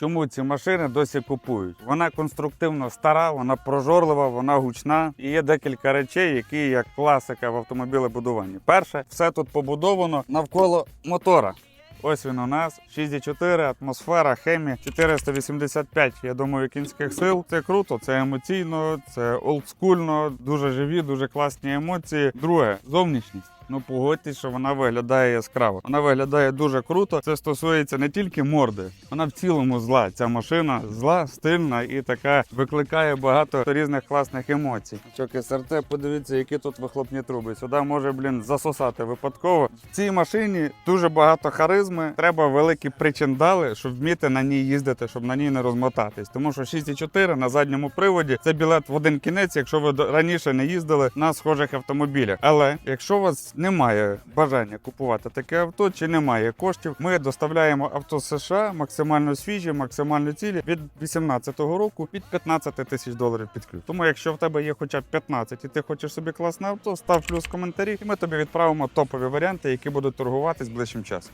Чому ці машини досі купують? Вона конструктивно стара, вона прожорлива, вона гучна. І є декілька речей, які як класика в автомобілебудуванні. Перше, все тут побудовано навколо мотора. Ось він у нас 6,4, атмосфера, хемі, 485, я думаю, кінських сил. Це круто, це емоційно, це олдскульно, дуже живі, дуже класні емоції. Друге, зовнішність. Ну, погодьтесь, що вона виглядає яскраво. Вона виглядає дуже круто. Це стосується не тільки морди, вона в цілому зла. Ця машина зла, стильна і така викликає багато різних класних емоцій. Чоки СРТ, подивіться, які тут вихлопні труби. Сюди може, блін, засосати випадково. В цій машині дуже багато харизми. Треба великі причиндали, щоб вміти на ній їздити, щоб на ній не розмотатись. Тому що 6,4 на задньому приводі це білет в один кінець, якщо ви раніше не їздили на схожих автомобілях. Але якщо у вас немає бажання купувати таке авто чи немає коштів, ми доставляємо авто з США максимально свіжі, максимально цілі від 18-го року від 15 тисяч доларів під ключ. Тому якщо в тебе є хоча б 15 і ти хочеш собі класне авто, став плюс коментарі, і ми тобі відправимо топові варіанти, які будуть торгуватись ближчим часом.